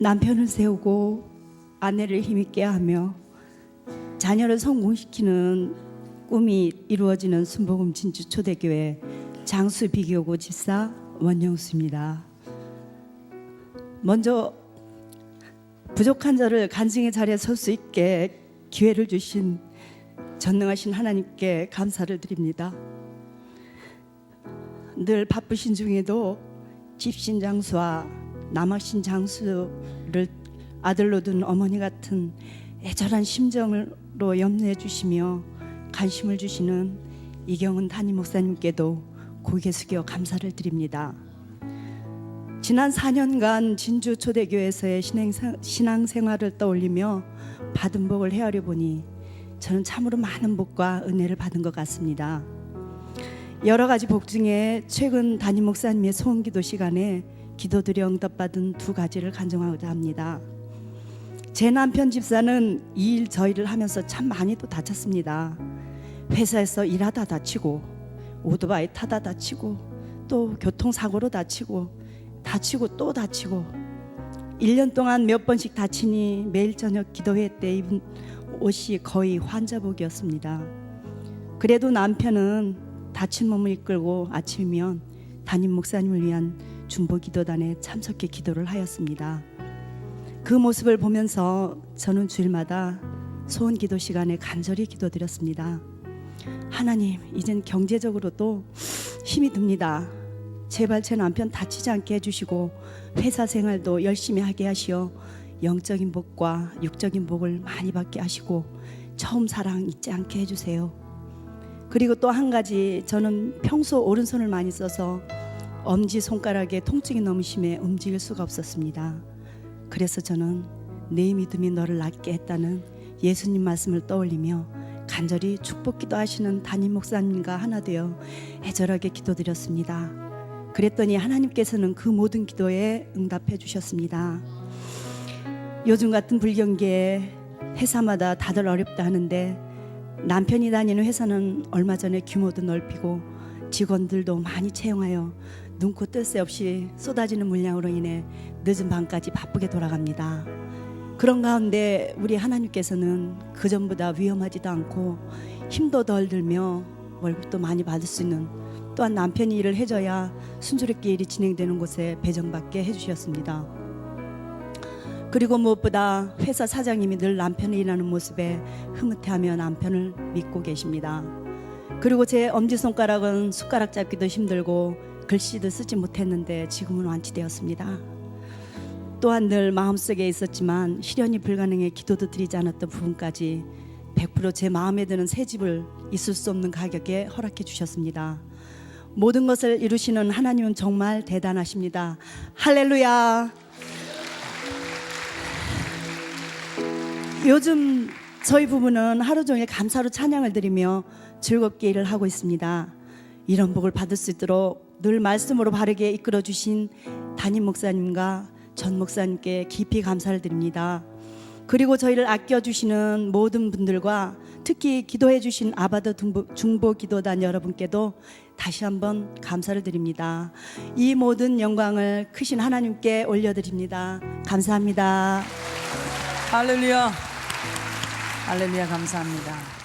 남편을 세우고 아내를 힘있게 하며 자녀를 성공시키는 꿈이 이루어지는 순복음 진주 초대교회 장수 비교고 집사 원영수입니다. 먼저 부족한 자를 간증의 자리에 설 수 있게 기회를 주신 전능하신 하나님께 감사를 드립니다. 늘 바쁘신 중에도 집신 장수와 남학신 장수를 아들로 둔 어머니 같은 애절한 심정으로 염려해 주시며 관심을 주시는 이경은 담임 목사님께도 고개 숙여 감사를 드립니다. 지난 4년간 진주 초대교회에서의 신앙생- 신앙생활을 떠올리며 받은 복을 헤아려 보니 저는 참으로 많은 복과 은혜를 받은 것 같습니다. 여러 가지 복 중에 최근 담임 목사님의 소원기도 시간에 기도드려 응답받은 두 가지를 간증하고자 합니다. 제 남편 집사는 이 일 저 일을 하면서 참 많이 또 다쳤습니다. 회사에서 일하다 다치고 오토바이 타다 다치고 또 교통사고로 다치고 다치고 또 다치고 1년 동안 몇 번씩 다치니 매일 저녁 기도회 때 입은 옷이 거의 환자복이었습니다. 그래도 남편은 다친 몸을 이끌고 아침이면 담임 목사님을 위한 중보 기도단에 참석해 기도를 하였습니다. 그 모습을 보면서 저는 주일마다 소원 기도 시간에 간절히 기도드렸습니다. 하나님, 이젠 경제적으로도 힘이 듭니다. 제발 제 남편 다치지 않게 해주시고 회사 생활도 열심히 하게 하시어 영적인 복과 육적인 복을 많이 받게 하시고 처음 사랑 잊지 않게 해주세요. 그리고 또 한 가지 저는 평소 오른손을 많이 써서 엄지 손가락에 통증이 너무 심해 움직일 수가 없었습니다. 그래서 저는 내 믿음이 너를 낫게 했다는 예수님 말씀을 떠올리며 간절히 축복 기도하시는 담임 목사님과 하나 되어 애절하게 기도드렸습니다. 그랬더니 하나님께서는 그 모든 기도에 응답해 주셨습니다. 요즘 같은 불경기에 회사마다 다들 어렵다 하는데 남편이 다니는 회사는 얼마 전에 규모도 넓히고 직원들도 많이 채용하여 눈코 뜰 새 없이 쏟아지는 물량으로 인해 늦은 밤까지 바쁘게 돌아갑니다. 그런 가운데 우리 하나님께서는 그 전보다 위험하지도 않고 힘도 덜 들며 월급도 많이 받을 수 있는 또한 남편이 일을 해줘야 순조롭게 일이 진행되는 곳에 배정받게 해주셨습니다. 그리고 무엇보다 회사 사장님이 늘 남편이 일하는 모습에 흐뭇해하며 남편을 믿고 계십니다. 그리고 제 엄지손가락은 숟가락 잡기도 힘들고 글씨도 쓰지 못했는데 지금은 완치되었습니다. 또한 늘 마음속에 있었지만 실현이 불가능해 기도도 드리지 않았던 부분까지 100%제 마음에 드는 새 집을 있을 수 없는 가격에 허락해 주셨습니다. 모든 것을 이루시는 하나님은 정말 대단하십니다. 할렐루야. 요즘 저희 부부는 하루 종일 감사로 찬양을 드리며 즐겁게 일을 하고 있습니다. 이런 복을 받을 수 있도록 늘 말씀으로 바르게 이끌어 주신 담임 목사님과 전 목사님께 깊이 감사를 드립니다. 그리고 저희를 아껴 주시는 모든 분들과 특히 기도해 주신 아바더 중보, 중보 기도단 여러분께도 다시 한번 감사를 드립니다. 이 모든 영광을 크신 하나님께 올려드립니다. 감사합니다. 할렐루야. 할렐루야 감사합니다.